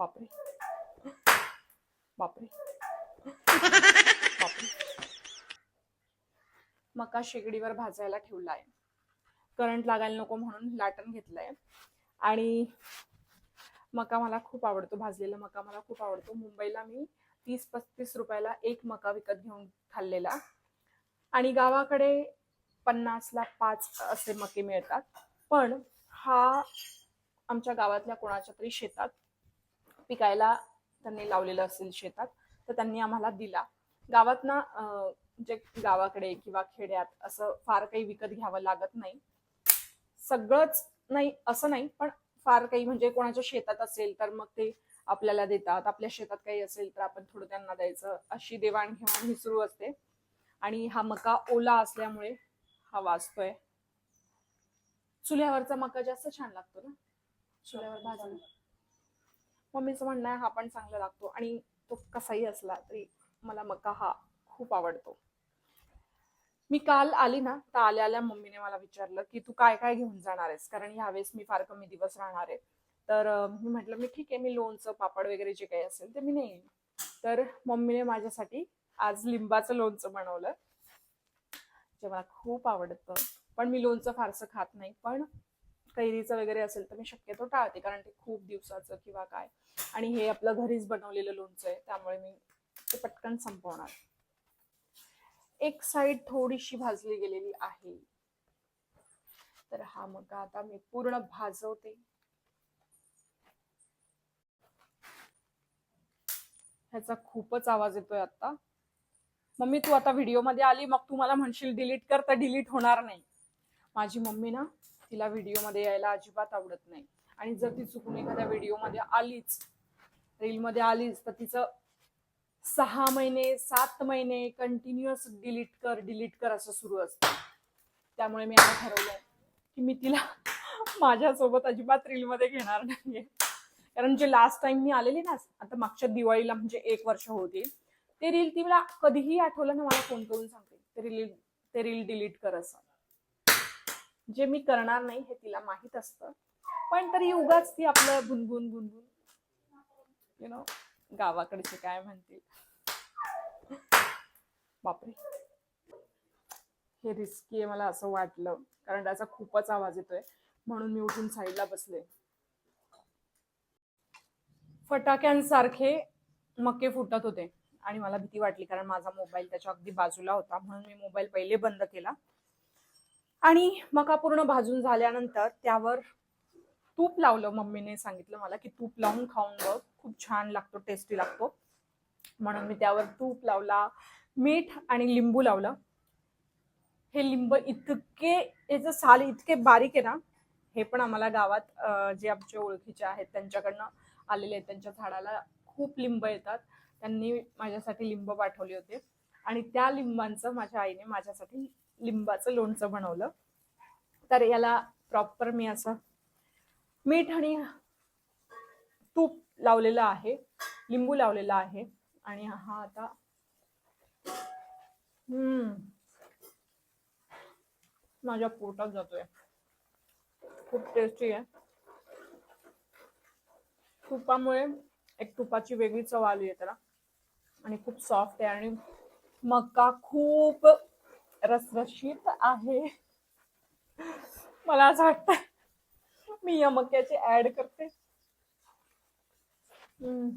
बापरे. बापरे. बापरे. मका शेगडीवर भाजायला ठेवला आहे करंट लागायला नको म्हणून लाटण घेतलंय. आणि मका मला खूप आवडतो भाजलेला मका मला खूप आवडतो. मुंबईला मी तीस पस्तीस रुपयाला एक मका विकत घेऊन खाल्लेला. आणि गावाकडे पन्नासला पाच असे मके मिळतात. पण हा आमच्या गावातल्या कोणाच्या तरी शेतात पिकायला त्यांनी लावलेलं असेल शेतात तर त्यांनी आम्हाला दिला. गावात ना जे गावाकडे किंवा खेड्यात असं फार काही विकत घ्यावं लागत नाही. सगळंच नाही असं नाही पण फार काही म्हणजे कोणाच्या शेतात असेल तर मग ते आपल्याला देतात. आपल्या शेतात काही असेल तर आपण थोडं त्यांना द्यायचं. अशी देवाणघेवाण ही सुरू असते. आणि हा मका ओला असल्यामुळे हा वाचतोय. चुल्यावरचा मका जास्त छान लागतो ना? चुल्यावर भाजून. मम्मीचं म्हणणं आहे हा पण चांगला लागतो. आणि तो कसाही असला तरी मला मका हा खूप आवडतो. मी काल आली ना तर आल्या आल्या मम्मीने मला विचारलं की तू काय काय घेऊन जाणार आहेस? कारण ह्यावेळेस मी फार कमी दिवस राहणार आहे. तर मी म्हटलं मी ठीक आहे मी लोणचं पापड वगैरे जे काही असेल ते मी नेईन. तर मम्मीने माझ्यासाठी आज लिंबाचं लोणचं बनवलं जे मला खूप आवडतं. पण मी लोणचं फारसं खात नाही पण कैरीचं वगैरे असेल तर मी शक्यतो टाळते कारण ते खूप दिवसाचं किंवा काय. आणि हे आपलं घरीच बनवलेलं लोणचं आहे त्यामुळे मी ते पटकन संपवणार. एक साईड थोडीशी भाजली गेलेली आहे. तर हा मग आता मी पूर्ण भाजवते. ह्याचा खूपच आवाज येतोय आता मम्मी तू आता व्हिडिओमध्ये आली मग तू मला म्हणशील डिलीट कर तर डिलीट होणार नाही. माझी मम्मी ना तिला व्हिडिओमध्ये यायला अजिबात आवडत नाही. आणि जर ती चुकून एखाद्या व्हिडिओमध्ये आलीच रीलमध्ये आलीच तर तिचं सहा महिने सात महिने कंटिन्युअस डिलीट कर डिलीट कर असं सुरू असतं. त्यामुळे मी आता ठरवलंय की मी तिला माझ्यासोबत अजिबात रीलमध्ये घेणार नाहीये. कारण जे लास्ट टाइम मी आलेली ना आता मागच्या दिवाळीला म्हणजे एक वर्ष होती ते रील ती मला कधीही आठवलं ना मला फोन करून सांगते. ते रील ते रील डिलीट कर असं. जे मी करणार नाही हे तिला माहीत असतं. पण तरी उगाच ती आपलं गुणगुण गुणगुण. यु नो गावाकडचे काय म्हणतील. बापरे. हे रिस्की आहे मला असं वाटलं. कारण त्याचा खूपच आवाज येतोय. म्हणून मी उठून साईडला बसले. फटाक्यांसारखे मक्के फुटत होते. आणि मला भीती वाटली कारण माझा मोबाईल त्याच्या अगदी बाजूला होता. म्हणून मी मोबाईल पहिले बंद केला. आणि मका पूर्ण भाजून झाल्यानंतर त्यावर तूप लावलं. मम्मीने सांगितलं मला की तूप लावून खाऊन बघ. खूप छान लागतो टेस्टी लागतो. म्हणून मी त्यावर तूप लावला मीठ आणि लिंबू लावलं. हे लिंब इतके याचं साल इतके बारीक आहे ना हे पण आम्हाला गावात जे आमचे ओळखीचे आहेत त्यांच्याकडनं आलेले आहेत त्यांच्या झाडाला खूप लिंब येतात. त्यांनी माझ्यासाठी लिंब पाठवले होते. आणि त्या लिंबांचं माझ्या आईने माझ्यासाठी लिंबाचं लोणचं बनवलं. तर याला प्रॉपर मी असं मीठ आणि तूप लावलेलं आहे. लिंबू लावलेला आहे. आणि हा आता हम्म. माझ्या पोटात जातोय. खूप टेस्टी आहे. तुपामुळे एक तुपाची वेगळी चव आली आहे त्याला. आणि खूप सॉफ्ट आहे. आणि मका खूप रसरशीत आहे मला असं वाटतं मी या मक्याचे ऍड करते हम्म.